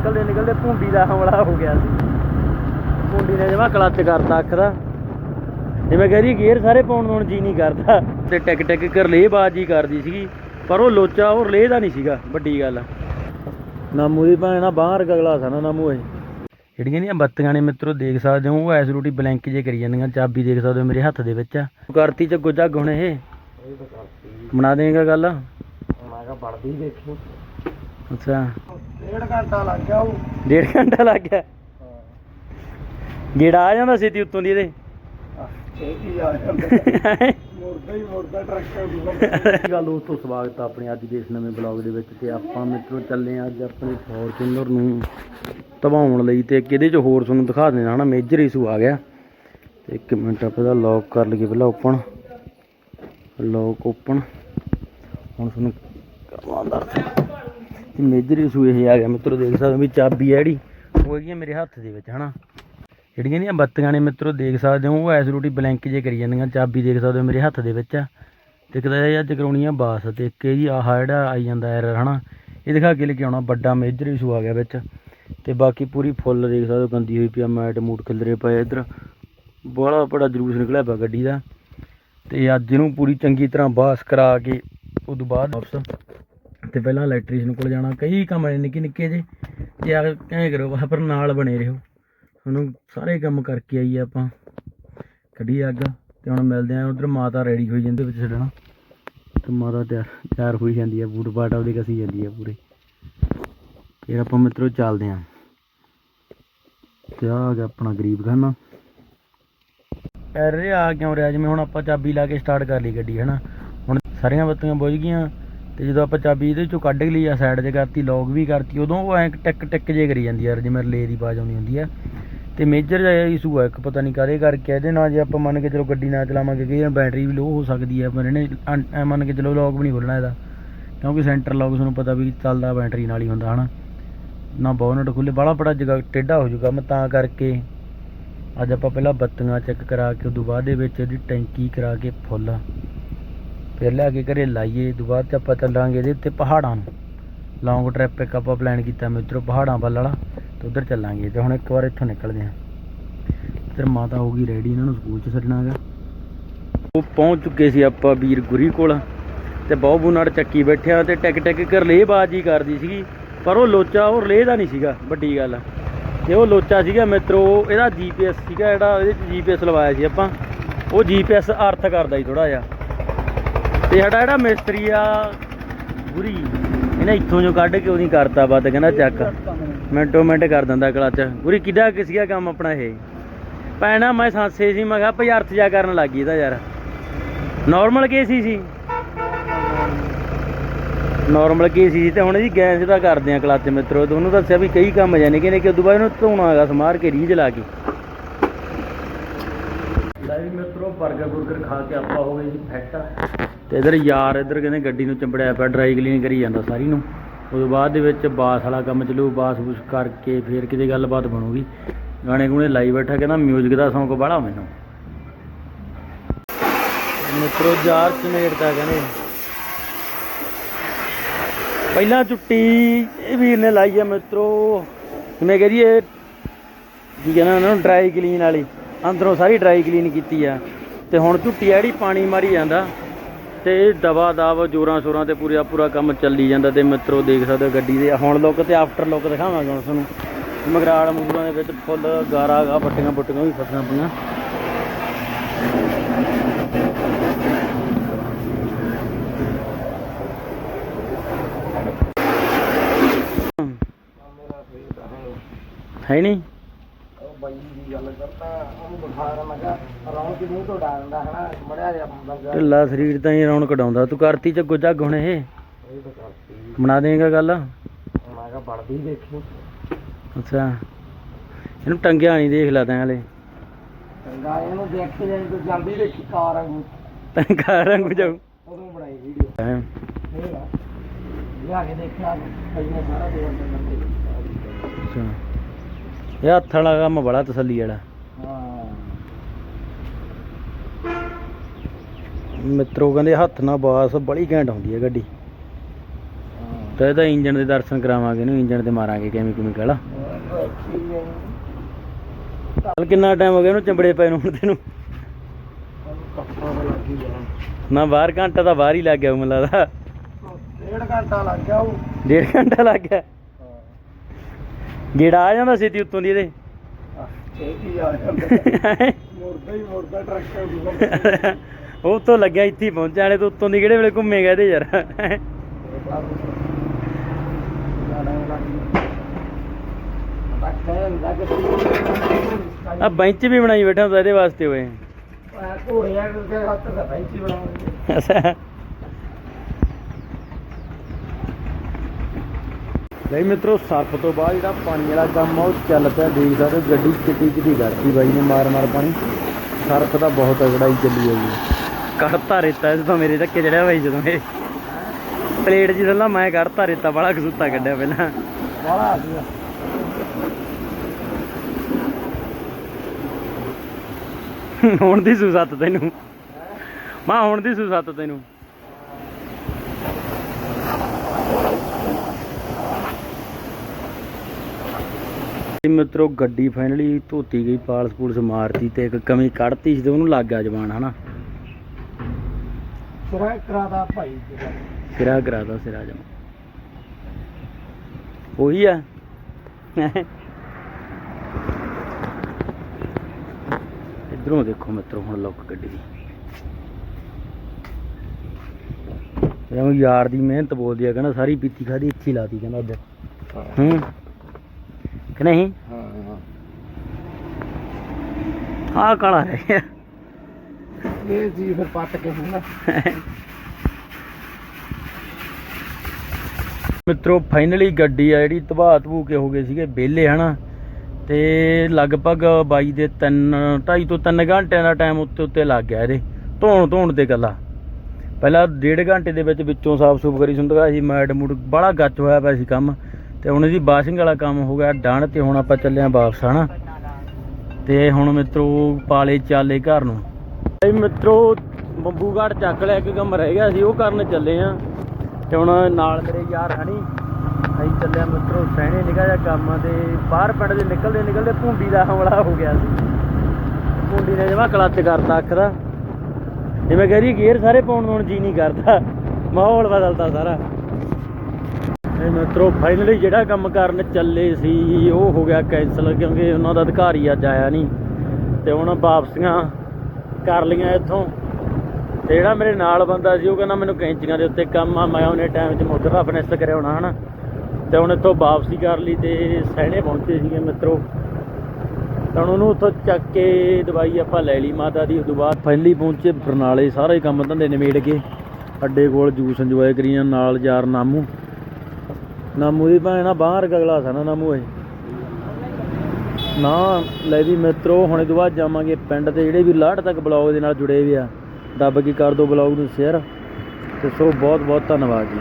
ਨਿਕਲਦੇ ਨਿਕਲਦੇ ਭੁੰਡੀ ਦਾ ਹਮਲਾ ਹੋ ਗਿਆ ਸੀ। ਭੁੰਡੀ ਨੇ ਜਮਾ ਕਲੱਚ ਕਰਤਾ ਅੱਖ ਦਾ। ਜਿਵੇਂ ਕਹਿੰਦੀ ਗੇਅਰ ਸਾਰੇ ਪਾਉਣ ਨੂੰ ਜੀ ਨਹੀਂ ਕਰਦਾ। ਤੇ ਟਿਕ ਟਿਕ ਕਰ ਲੇ ਬਾਜੀ ਕਰਦੀ ਸੀਗੀ। ਪਰ ਉਹ ਲੋਚਾ ਉਹ ਲੇ ਦਾ ਨਹੀਂ ਸੀਗਾ ਵੱਡੀ ਗੱਲ ਨਾਮੂ ਦੀ ਭਾਂ ਨਾ ਬਾਹਰ ਗਗਲਾ ਸਾ ਨਾ ਨਾਮੂ ਇਹ। ਜਿਹੜੀਆਂ ਦੀਆਂ ਬੱਤੀਆਂ ਨੇ ਮਿੱਤਰੋ ਦੇਖ ਸਕਦੇ ਹੋ ਉਹ ਐਸ ਰੂਟੀ ਬਲੈਂਕ ਜੇ ਕਰੀ ਜਾਂਦੀਆਂ। ਚਾਬੀ ਦੇਖ ਸਕਦੇ ਹੋ ਮੇਰੇ ਹੱਥ ਦੇ ਵਿੱਚ ਆ। ਕਰਤੀ ਚੱਗੋ ਜੱਗ ਹੁਣ ਇਹ। ਬਣਾ ਦੇਗਾ ਗੱਲ? ਮੈਂ ਕਿਹਾ ਬਣਦੀ ਦੇਖੀ। ਅੱਛਾ। ਡੇਢ ਘੰਟਾ ਲੱਗ ਗਿਆ ਉਹ। ਡੇਢ ਘੰਟਾ ਲੱਗ ਗਿਆ? ਗੇੜਾ ਆ ਜਾਂਦਾ ਛੇਤੀ ਉੱਤੋਂ ਦੀ ਇਹਦੇ? ਛੇਤੀ ਆ ਜਾਂਦਾ। ਮੁਰਦਾ ਹੀ ਮੁਰਦਾ ਟਰੱਕ ਗੱਲ ਦੋਸਤੋ ਸਵਾਗਤ ਆ ਆਪਣੇ ਅੱਜ ਦੇ ਇਸ ਨਵੇਂ ਬਲੌਗ ਦੇ ਵਿੱਚ ਤੇ ਆਪਾਂ ਮਿੱਤਰੋ ਚੱਲੇ ਆ ਅੱਜ ਆਪਣੇ ਫੋਰਚੂਨਰ ਨੂੰ ਧਵਾਉਣ ਲਈ ਤੇ ਕਿਹਦੇ ਚ ਹੋਰ ਤੁਹਾਨੂੰ ਦਿਖਾ ਦੇਣਾ ਹਨਾ ਮੇਜਰ ਇਸ਼ੂ ਆ ਗਿਆ। ਤੇ ਇੱਕ ਮਿੰਟ ਆਪਾਂ ਇਹਦਾ ਲੌਕ ਕਰ ਲਈਏ ਪਹਿਲਾਂ ਓਪਨ ਲੌਕ ਓਪਨ ਹੁਣ ਤੁਹਾਨੂੰ ਕਰਵਾਉਂਦਾ ਤੇ ਮੇਜਰ ਇਸ਼ੂ ਇਹ ਆ ਗਿਆ, ਮਿੱਤਰੋ ਦੇਖ ਸਕਦੇ ਹੋ ਵੀ ਚਾਬੀ ਹੈ ਜਿਹੜੀ, ਉਹ ਹੈਗੀ ਆ ਮੇਰੇ ਹੱਥ ਦੇ ਵਿੱਚ, ਹਨਾ? ਜਿਹੜੀਆਂ ਦੀਆਂ ਬੱਤੀਆਂ ਨੇ ਮਿੱਤਰੋ, ਦੇਖ ਸਕਦੇ ਹੋ, ਉਹ ਐਸ ਰੋਟੀ ਬਲੈਂਕ ਜੇ ਕਰੀ ਜਾਂਦੀਆਂ, ਚਾਬੀ ਦੇਖ ਸਕਦੇ ਹੋ ਮੇਰੇ ਹੱਥ ਦੇ ਵਿੱਚ ਆ। ਤੇ ਇੱਕ ਤਾਂ ਇਹ ਅੱਜ ਕਰਾਉਣੀ ਆ ਬਾਸ, ਤੇ ਇੱਕ ਇਹ ਜੀ ਆਹ ਜਿਹੜਾ ਆਈ ਜਾਂਦਾ ਐਰਰ ਹਨਾ? ਇਹ ਦਿਖਾ ਕੇ ਲੈ ਕੇ ਆਉਣਾ ਵੱਡਾ ਮੇਜਰ ਇਸ਼ੂ ਆ ਗਿਆ ਵਿੱਚ। ਤੇ ਬਾਕੀ ਪੂਰੀ ਫੁੱਲ ਦੇਖ ਸਕਦੇ ਹੋ, ਗੰਦੀ ਹੋਈ ਪਈ ਆ, ਮੈਟ ਮੂਟ ਖਿਲਰੇ ਪਏ ਇੱਧਰ। ਬੜਾ ਬੜਾ ਜਲੂਸ ਨਿਕਲਿਆ ਪਿਆ ਗੱਡੀ ਦਾ। ਤੇ ਅੱਜ ਇਹਨੂੰ ਪੂਰੀ ਚੰਗੀ ਤਰ੍ਹਾਂ ਬਾਸ ਕਰਾ ਕੇ ਉਦੋਂ ਬਾਅਦ ਵਾਪਸ। ਤੇ ਪਹਿਲਾਂ ਇਲੈਕਟ੍ਰੀਸ਼ੀਅਨ ਕੋਲ ਜਾਣਾ, ਕਈ ਕੰਮ ਨੇ ਨਿੱਕੇ ਨਿੱਕੇ ਜੇ, ਤੇ ਆ ਐਂ ਕਰੋ ਪਰ ਨਾਲ ਬਣੇ ਰਹੋ। ਹੁਣ ਸਾਰੇ ਕੰਮ ਕਰਕੇ ਆਈਏ ਆਪਾਂ। ਕੱਢੀ ਅੱਗ, ਤੇ ਹੁਣ ਮਿਲਦੇ ਆ ਉਧਰ, ਮਾਤਾ ਰੈਡੀ ਹੋਈ ਜਾਂਦੇ ਵਿੱਚ ਛੱਡਣਾ। ਤੇ ਮਾਤਾ ਤਿਆਰ ਤਿਆਰ ਹੋਈ ਜਾਂਦੀ ਆ, ਬੂਟ ਬਾਟ ਉਹਦੇ ਕਸੀ ਜਾਂਦੀ ਆ ਪੂਰੇ। ਫਿਰ ਆਪਾਂ ਮਿੱਤਰੋ ਚੱਲਦੇ ਆ। ਤੇ ਆ ਗਿਆ ਆਪਣਾ ਗਰੀਬ ਖਾਨਾ ਅਰੇ ਆ ਕਿਉਂ ਰਿਹਾ? ਜਿਵੇਂ ਹੁਣ ਆਪਾਂ ਚਾਬੀ ਲਾ ਕੇ ਸਟਾਰਟ ਕਰ ਲਈ ਗੱਡੀ, ਹਨਾ? ਹੁਣ ਸਾਰੀਆਂ ਬੱਤੀਆਂ ਬੁਝ ਗਈਆਂ। ਤੇ ਜਦੋਂ ਆਪਾਂ ਚਾਬੀ ਇਹਦੇ ਚੋਂ ਕੱਢ ਲਈ ਆ ਸਾਈਡ 'ਤੇ ਕਰਤੀ ਲੌਕ ਵੀ ਕਰਤੀ, ਉਦੋਂ ਉਹ ਐਂ ਟਿਕ ਟਿਕ ਜੇ ਕਰੀ ਜਾਂਦੀ ਯਾਰ ਜਿਵੇਂ ਰਿਲੇ ਦੀ ਆਵਾਜ਼ ਆਉਣੀ ਹੁੰਦੀ ਆ। ਤੇ ਮੇਜਰ ਜਿਹਾ ਇਸ਼ੂ ਆ, ਇੱਕ ਪਤਾ ਨਹੀਂ ਕਾਹਦੇ ਕਰਕੇ ਇਹਦੇ ਨਾਲ ਜੇ ਆਪਾਂ ਮੰਨ ਕੇ ਚਲੋ ਗੱਡੀ ਨਾ ਚਲਾਵਾਂਗੇ ਕਿ ਬੈਟਰੀ ਵੀ ਲੋ ਹੋ ਸਕਦੀ ਹੈ ਪਰ ਇਹਨੇ ਅਨ- ਐਂ ਮੰਨ ਕੇ ਚਲੋ ਲੌਕ ਵੀ ਨਹੀਂ ਖੋਲਣਾ ਇਹਦਾ। ਕਿਉਂਕਿ ਸੈਂਟਰ ਲੌਕ ਤੁਹਾਨੂੰ ਪਤਾ ਵੀ ਚੱਲਦਾ ਬੈਟਰੀ ਨਾਲ ਹੀ ਹੁੰਦਾ, ਹਨਾ। ਨਾ ਬੋਨਟ ਖੁੱਲੇ ਬੜਾ ਬੜਾ ਜਗ੍ਹਾ ਟੇਢਾ ਹੋ ਜਾਊਗਾ ਮੈਂ ਤਾਂ ਕਰਕੇ ਅੱਜ ਆਪਾਂ ਪਹਿਲਾਂ ਬੱਤੀਆਂ ਚੈੱਕ ਕਰਾ ਕੇ, ਉਦੋਂ ਬਾਅਦ ਦੇ ਵਿੱਚ ਇਹਦੀ ਟੈਂਕੀ ਕਰਾ ਕੇ ਫੁੱਲ। ਫਿਰ ਲਿਆ ਕੇ ਘਰੇ ਲਾਈਏ ਤੋਂ ਬਾਅਦ ਚ ਆਪਾਂ ਚੱਲਾਂਗੇ ਇਹਦੇ ਉੱਤੇ ਪਹਾੜਾਂ ਨੂੰ। ਲੌਂਗ ਟ੍ਰਿਪ ਇੱਕ ਆਪਾਂ ਪਲਾਨ ਕੀਤਾ ਮਿੱਤਰੋ ਪਹਾੜਾਂ ਵੱਲ ਵਾਲਾ, ਤੇ ਉਧਰ ਚੱਲਾਂਗੇ। ਤੇ ਹੁਣ ਇੱਕ ਵਾਰ ਇੱਥੋਂ ਨਿਕਲਦੇ ਹਾਂ। ਫਿਰ ਮਾਤਾ ਹੋ ਗਈ ਰੈਡੀ ਇਹਨਾਂ ਨੂੰ ਸਕੂਲ 'ਚ ਛੱਡਣਾ ਹੈਗਾ। ਉਹ ਪਹੁੰਚ ਚੁੱਕੇ ਸੀ ਆਪਾਂ ਵੀਰ ਗੁਰੀ ਕੋਲ, ਤੇ ਬਹੁਬੂ ਨਾਲ ਚੱਕੀ ਬੈਠਿਆ ਤੇ ਟਿਕ ਟਿਕ ਕਰ ਲੇ ਬਾਜੀ ਕਰਦੀ ਸੀਗੀ। ਪਰ ਉਹ ਲੋਚਾ ਉਹ ਲੇ ਦਾ ਨਹੀਂ ਸੀਗਾ, ਵੱਡੀ ਗੱਲ। ਤੇ ਉਹ ਲੋਚਾ ਸੀਗਾ ਮਿੱਤਰੋ, ਇਹਦਾ ਜੀਪੀਐਸ ਸੀਗਾ ਜਿਹੜਾ, ਇਹਦੇ 'ਚ ਜੀਪੀਐਸ ਲਵਾਇਆ ਸੀ ਆਪਾਂ। ਉਹ ਜੀਪੀਐਸ ਅਰਥ ਕਰਦਾ ਸੀ ਥੋੜਾ ਜਿਹਾ। ਤੇ ਸਾਡਾ ਜਿਹੜਾ ਮਿਸਤਰੀ ਆ ਗੁਰੀ ਇਹਨੇ ਇੱਥੋਂ ਜੋ ਕੱਢ ਕੇ ਉਹਦੀ ਕਰਤਾ ਬਾਤ ਕਹਿੰਦਾ ਚੱਕ। ਮਿੰਟੋ ਮਿੰਟ ਕਰ ਦਿੰਦਾ ਕਲੱਚ। ਗੁਰੀ ਕਿੱਡਾ ਕਿ ਸੀਗਾ ਕੰਮ ਆਪਣਾ ਇਹ? ਪੈਣਾ ਮੈਂ ਸਾਂਸੇ ਸੀ ਮੈਂ ਕਿਹਾ ਭਈ ਅਰਥ ਜਾ ਕਰਨ ਲੱਗ ਗਈ ਇਹਦਾ ਯਾਰ। ਨਾਰਮਲ ਕੇਸ ਹੀ ਸੀ। ਨਾਰਮਲ ਕੇਸ ਸੀ ਤੇ ਹੁਣ ਇਹਦੀ ਗੈਸ ਦਾ ਕਰਦੇ ਆ ਕਲੱਚ ਮਿੱਤਰੋ। ਤੇ ਉਹਨੂੰ ਦੱਸਿਆ ਵੀ ਕਈ ਕੰਮ ਜਾਣੇ ਕਿ ਨੇ ਕਿ ਉਦੋਂ ਬਾਅਦ ਇਹਨੂੰ ਧੋਣਾ ਹੈਗਾ ਸਮਾਰ ਕੇ ਰੀਝ ਲਾ ਕੇ। ਲੈ ਵੀ ਮਿੱਤਰੋ 버ਗਰ ਬੁਰਗਰ ਖਾ ਕੇ ਆਪਾਂ ਹੋ ਗਏ ਜੀ ਫਿੱਟ। ਤੇ ਇਧਰ ਯਾਰ ਇਧਰ ਕਹਿੰਦੇ ਗੱਡੀ ਨੂੰ ਚੰਬੜਿਆ ਪਿਆ ਡਰਾਈ ਕਲੀਨ ਕਰੀ ਜਾਂਦਾ ਸਾਰੀ ਨੂੰ। ਉਦੋਂ ਬਾਅਦ ਦੇ ਵਿੱਚ ਬਾਸ ਵਾਲਾ ਕੰਮ ਚੱਲੂ, ਬਾਸ ਬੁਸ਼ ਕਰਕੇ ਫੇਰ ਕਿਤੇ ਗੱਲਬਾਤ ਬਣੂਗੀ। ਗਾਣੇ ਗੁਣੇ ਲਾਈ ਬੈਠਾ ਕਹਿੰਦਾ ਮਿਊਜ਼ਿਕ ਦਾ ਸ਼ੌਂਕ ਬੜਾ ਮੈਨੂੰ। ਮਿੱਤਰੋ, ਯਾਰ ਚਨੇੜਦਾ ਕਹਿੰਦੇ। ਪਹਿਲਾਂ ਚੁੱਟੀ, ਇਹ ਵੀਰ ਨੇ ਲਾਈ ਹੈ ਮਿੱਤਰੋ। ਜਿਵੇਂ ਕਹਦੀਏ ਕੀ ਕਹਿੰਦਾ ਉਹਨਾਂ ਨੂੰ ਡਰਾਈ ਕਲੀਨ ਵਾਲੀ। ਅੰਦਰੋਂ ਸਾਰੀ ਡਰਾਈ ਕਲੀਨ ਕੀਤੀ ਆ। ਤੇ ਹੁਣ ਝੁੱਟੀ ਆ ਜਿਹੜੀ ਪਾਣੀ ਮਾਰੀ ਜਾਂਦਾ। ਤੇ ਇਹ ਦਵਾ ਦਵ, ਜੋਰਾਂ ਸ਼ੋਰਾਂ ਤੇ ਪੂਰਾ ਪੂਰਾ ਕੰਮ ਚੱਲੀ ਜਾਂਦਾ ਤੇ ਮਿੱਤਰੋ ਦੇਖ ਸਕਦੇ ਹੋ ਗੱਡੀ ਦੇ। ਹੁਣ ਲੁੱਕ ਤੇ ਆਫਟਰ ਲੁੱਕ ਦਿਖਾਵਾਂਗੇ ਹੁਣ ਤੁਹਾਨੂੰ। ਮਗਰਾੜ ਮੂਰਾਂ ਦੇ ਵਿੱਚ ਫੁੱਲ ਗਾਰਾ ਗਾ, ਪੱਟੀਆਂ ਪੁੱਟੀਆਂ ਵੀ ਫਸਣਾ ਪਈਆਂ। ਹੈ ਨਹੀਂ? ਬਾਈ ਦੀ ਗੱਲ ਕਰਦਾ ਉਹਨੂੰ ਬੁਖਾਰ ਕਿਹਾ ਰੌਣਕ ਮੂੰਹ ਤੋਂ ਡਾਲਦਾ ਹਨਾ ਮੜਿਆ ਜਿਹਾ ਬੰਦਾ ਢਿੱਲਾ ਸਰੀਰ ਤਾਂ ਹੀ ਰੌਣ ਕਢਾਉਂਦਾ ਤੂੰ ਕਰਤੀ ਚੱਗੋ ਜੱਗ ਹੁਣ ਇਹ? ਇਹ ਤਾਂ ਕਰਤੀ ਬਣਾ ਦੇਗਾ ਗੱਲ? ਮੈਂ ਕਿਹਾ ਬਣਦੀ ਦੇਖੀ। ਅੱਛਾ। ਇਹਨੂੰ ਟੰਗਿਆ ਨਹੀਂ ਦੇਖ ਲਾ ਤੈਂ ਹਲੇ। ਚੰਗਾ ਇਹਨੂੰ ਦੇਖ ਜਾਈ ਤੂੰ ਜਲਦੀ ਦੇਖੀ ਕਾਰ ਵਾਂਗੂ। ਟੰਗਾ ਰੰਗ ਜਾਊ। ਉਦੋਂ ਬਣਾਈ ਵੀਡੀਓ ਹੈਂ। ਇਹ ਲਾ ਲਿਆ ਕੇ ਦੇਖਿਆ ਪਹਿਲੇ ਸਾਰਾ ਦੇ ਅੰਦਰ ਨੰਬਰ ਅੱਛਾ। ਇਹ ਹੱਥ ਵਾਲਾ ਕੰਮ ਬੜਾ ਤਸੱਲੀ ਵਾਲਾ। ਹਾਂ ਮਿੱਤਰੋ ਕਹਿੰਦੇ ਹੱਥ ਨਾਲ ਬਾਸ ਬੜੀ ਘੈਂਟ ਹੁੰਦੀ ਹੈ ਗੱਡੀ। ਤਾਂ ਇਹਦਾ ਇੰਜਨ ਦੇ ਦਰਸ਼ਨ ਕਰਾਵਾਂਗੇ ਇਹਨੂੰ ਇੰਜਨ ਤੇ ਮਾਰਾਂਗੇ ਕਿਵੇਂ ਕਿਵੇਂ ਕਹਲਾ। ਚੱਲ ਕਿੰਨਾ ਟਾਈਮ ਹੋ ਗਿਆ ਇਹਨੂੰ ਚੰਬੜੇ ਪਏ ਨੂੰ ਹੁਣ ਤੈਨੂੰ। ਨਾ ਬਾਹਰ ਘੰਟਾ ਤਾਂ ਬਾਹਰ ਹੀ ਲੱਗ ਗਿਆ ਮੈਨੂੰ ਲੱਗਦਾ। ਡੇਢ ਘੰਟਾ ਲੱਗ ਗਿਆ ਉਹ। ਡੇਢ ਘੰਟਾ ਲੱਗ ਗਿਆ। ਗੇੜਾ ਆ ਜਾਂਦਾ ਛੇਤੀ ਉੱਤੋਂ ਦੀ ਇਹਦੇ। ਛੇਤੀ ਆ ਜਾਂਦਾ। ਮੁਰਦਾ ਹੀ ਮੁਰਦਾ ਟਰੱਕ ਉਹ ਤੋਂ ਲੱਗਿਆ ਇੱਥੇ ਹੀ ਪਹੁੰਚਿਆ ਤੋਂ ਉੱਤੋਂ ਦੀ ਕਿਹੜੇ ਵੇਲੇ ਘੁੰਮੇਗਾ ਇਹਦੇ ਯਾਰ। ਆ ਬੈਂਚ ਵੀ ਬਣਾਈ ਬੈਠਾ ਤਾਂ ਇਹਦੇ ਵਾਸਤੇ ਓਏ। ਘੋੜਿਆਂ ਦੇ ਹੱਥ ਦਾ ਬੈਂਚ ਬਣਾਉਂਦੇ। ਲਈ ਮਿੱਤਰੋ ਸਰਫ ਤੋਂ ਬਾਅਦ ਜਿਹੜਾ ਪਾਣੀ ਵਾਲਾ ਕੰਮ ਆ ਉਹ ਚੱਲ ਪਿਆ। ਦੇਖ ਸਕਦੇ ਹੋ ਗੱਡੀ ਕਿੱਡੀ ਕਿੱਡੀ ਕਰਤੀ ਬਾਈ ਨੇ ਮਾਰ ਮਾਰ ਪਾਣੀ। ਸਰਫ ਤਾਂ ਬਹੁਤ ਤਗੜਾਈ ਚੱਲੀ ਆ ਜੀ। ਕੱਢਤਾ ਰੇਤਾ ਇਹ ਤਾਂ ਮੇਰੇ ਧੱਕੇ ਚੜਿਆ ਬਾਈ ਜਦੋਂ ਇਹ ਪਲੇਟ ਜੀ ਥੱਲਾ ਮੈਂ ਕੱਢਤਾ ਰੇਤਾ ਬੜਾ ਕਸੂਤਾ ਕੱਢਿਆ ਪਹਿਲਾਂ। ਗਿਆ। ਹੁਣ ਦੀ ਸੂ ਸੱਤ ਤੈਨੂੰ। ਮਾਂ ਹੁਣ ਦੀ ਸੂ ਸੱਤ ਤੈਨੂੰ। ਮਿੱਤਰੋ ਗੱਡੀ ਫਾਈਨਲੀ ਧੋਤੀ ਗਈ ਪਾਲਸ ਪੂਲਸ ਮਾਰਤੀ ਤੇ ਇੱਕ ਕਮੀ ਕੱਢਤੀ ਸੀ ਤੇ ਉਹਨੂੰ ਲੱਗ ਗਿਆ ਜਵਾਨ ਹਨਾ? ਸਿਰਾ ਕਰਾਦਾ ਭਾਈ। ਸਿਰਾ ਕਰਾਦਾ ਸਿਰਾ ਜਮਾ। ਉਹੀ ਆ। ਇਧਰੋਂ ਦੇਖੋ ਮਿੱਤਰੋ ਹੁਣ ਲੁੱਕ ਗੱਡੀ ਦੀ। ਯਾਰ ਦੀ ਮਿਹਨਤ ਬੋਲਦੀ ਆ ਕਹਿੰਦਾ ਸਾਰੀ ਪੀਤੀ ਖਾਦੀ ਇੱਥੇ ਲਾਤੀ ਕਹਿੰਦਾ ਉੱਧਰ। ਹੂੰ? ਕਿ ਨਹੀਂ? ਹਾਂ ਹਾਂ। ਆਹ ਕਾਲਾ ਰਹਿ ਗਿਆ ਇਹ ਜੀ ਫਿਰ ਪੱਟ ਕੇ ਹੁੰਦਾ ਮਿੱਤਰੋ ਫਾਈਨਲੀ ਗੱਡੀ ਆ ਜਿਹੜੀ ਤਬਾਹ ਤਬੂ ਕੇ ਹੋ ਗਏ ਸੀਗੇ ਵਿਹਲੇ ਹਨਾ? ਤੇ ਲਗਭਗ ਬਾਈ ਦੇ 3 2.5 ਤੋਂ 3 ਘੰਟਿਆਂ ਦਾ ਟਾਈਮ ਉੱਤੇ ਉੱਤੇ ਲੱਗ ਗਿਆ ਇਹਦੇ ਧੋਣ ਧੋਣ ਤੇ ਗੱਲਾਂ। ਪਹਿਲਾਂ ਡੇਢ ਘੰਟੇ ਦੇ ਵਿੱਚ ਵਿੱਚੋਂ ਸਾਫ਼ ਸੁਫ ਕਰੀ ਸੁੰਦਗਾ ਸੀ ਮੈਡ ਮੂਡ ਬੜਾ ਗੱਚ ਹੋਇਆ ਪਿਆ ਸੀ ਕੰਮ। ਤੇ ਹੁਣ ਇਹਦੀ ਵਾਸ਼ਿੰਗ ਵਾਲਾ ਕੰਮ ਹੋ ਗਿਆ ਡਨ ਤੇ ਹੁਣ ਆਪਾਂ ਚੱਲੇ ਆਂ ਵਾਪਸ, ਹਨਾ? ਤੇ ਹੁਣ ਮਿੱਤਰੋ ਪਾਲੇ ਚਾਲੇ ਘਰ ਨੂੰ। ਇਹ ਮਿੱਤਰੋ ਬੰਬੂਗੜ ਚੱਕ ਲਿਆ, ਇੱਕ ਕੰਮ ਰਹਿ ਗਿਆ ਸੀ, ਉਹ ਕਰਨ ਚੱਲੇ ਆਂ ਤੇ ਹੁਣ ਨਾਲ ਮੇਰੇ ਯਾਰ ਹਣੀ, ਅਸੀਂ ਚੱਲਿਆ ਮਿੱਤਰੋ ਸਹਿਣੇ ਨਿਕਾ ਜਾ ਕੰਮ ਤੇ ਬਾਹਰ ਪਿੰਡ ਦੇ ਨਿਕਲਦੇ ਨਿਕਲਦੇ ਭੁੰਡੀ ਦਾ ਹਮਲਾ ਹੋ ਗਿਆ ਸੀ। ਭੁੰਡੀ ਨੇ ਜਮਾ ਕਲੱਚ ਕਰਤਾ ਅੱਖ ਦਾ। ਜਿਵੇਂ ਕਹਿੰਦੀ ਗੇਅਰ ਸਾਰੇ ਪਾਉਣ ਨੂੰ ਹੁਣ ਜੀ ਨਹੀਂ ਕਰਦਾ। ਮਾਹੌਲ ਬਦਲਦਾ ਸਾਰਾ। ਇਹ ਮਿੱਤਰੋ ਫਾਈਨਲੀ ਜਿਹੜਾ ਕੰਮ ਕਰਨ ਚੱਲੇ ਸੀ, ਉਹ ਹੋ ਗਿਆ ਕੈਂਸਲ ਕਿਉਂਕਿ ਉਹਨਾਂ ਦਾ ਅਧਿਕਾਰੀ ਅੱਜ ਆਇਆ ਨਹੀਂ ਤੇ ਹੁਣ ਵਾਪਸੀਆਂ ਕਰ ਲੀਆਂ ਇੱਥੋਂ। ਤੇ ਜਿਹੜਾ ਮੇਰੇ ਨਾਲ ਬੰਦਾ ਸੀ, ਉਹ ਕਹਿੰਦਾ ਮੈਨੂੰ ਕੈਂਚੀਆਂ ਦੇ ਉੱਤੇ ਕੰਮ ਆ, ਮੈਂ ਉਹਨੇ ਟਾਈਮ 'ਚ ਮੋਟਰ ਦਾ ਫਿਨਿਸ਼ ਕਰਿਆ ਹੋਣਾ, ਹਨਾ? ਤੇ ਹੁਣ ਇੱਥੋਂ ਵਾਪਸੀ ਕਰ ਲਈ ਤੇ ਸਹਿਣੇ ਪਹੁੰਚੇ ਸੀਗੇ ਮਿੱਤਰੋ। ਤਾਂ ਹੁਣ ਉਹਨੂੰ ਉੱਥੋਂ ਚੱਕ ਕੇ ਦਵਾਈ ਆਪਾਂ ਲੈ ਲਈ ਮਾਤਾ ਦੀ, ਉਦੋਂ ਬਾਅਦ ਫਾਈਨਲੀ ਪਹੁੰਚੇ ਬਰਨਾਲੇ, ਸਾਰੇ ਕੰਮ ਧੰਦੇ ਨਿਬੇੜ ਕੇ। ਅੱਡੇ ਕੋਲ ਜੂਸ ਇੰਜੋਏ ਕਰੀਆਂ, ਨਾਲ ਯਾਰ ਨਾਮੂ। ਨਾਮੂ ਦੀ ਨਾ ਬਾਹਰ ਗਗਲਾ ਸਾ ਨਾ ਨਾਮੂ ਇਹ। ਨਾ ਲੈ ਵੀ ਮਿੱਤਰੋ, ਹੁਣ ਇਹ ਤੋਂ ਬਾਅਦ ਜਾਵਾਂਗੇ ਪਿੰਡ ਤੇ, ਜਿਹੜੇ ਵੀ ਲਾਹਟ ਤੱਕ ਬਲੌਗ ਦੇ ਨਾਲ ਜੁੜੇ ਵੀ ਆ। ਦੱਬ ਕੇ ਕਰ ਦਿਓ ਬਲੌਗ ਨੂੰ ਸ਼ੇਅਰ ਤੇ ਸੋ ਬਹੁਤ ਬਹੁਤ ਧੰਨਵਾਦ ਜੀ।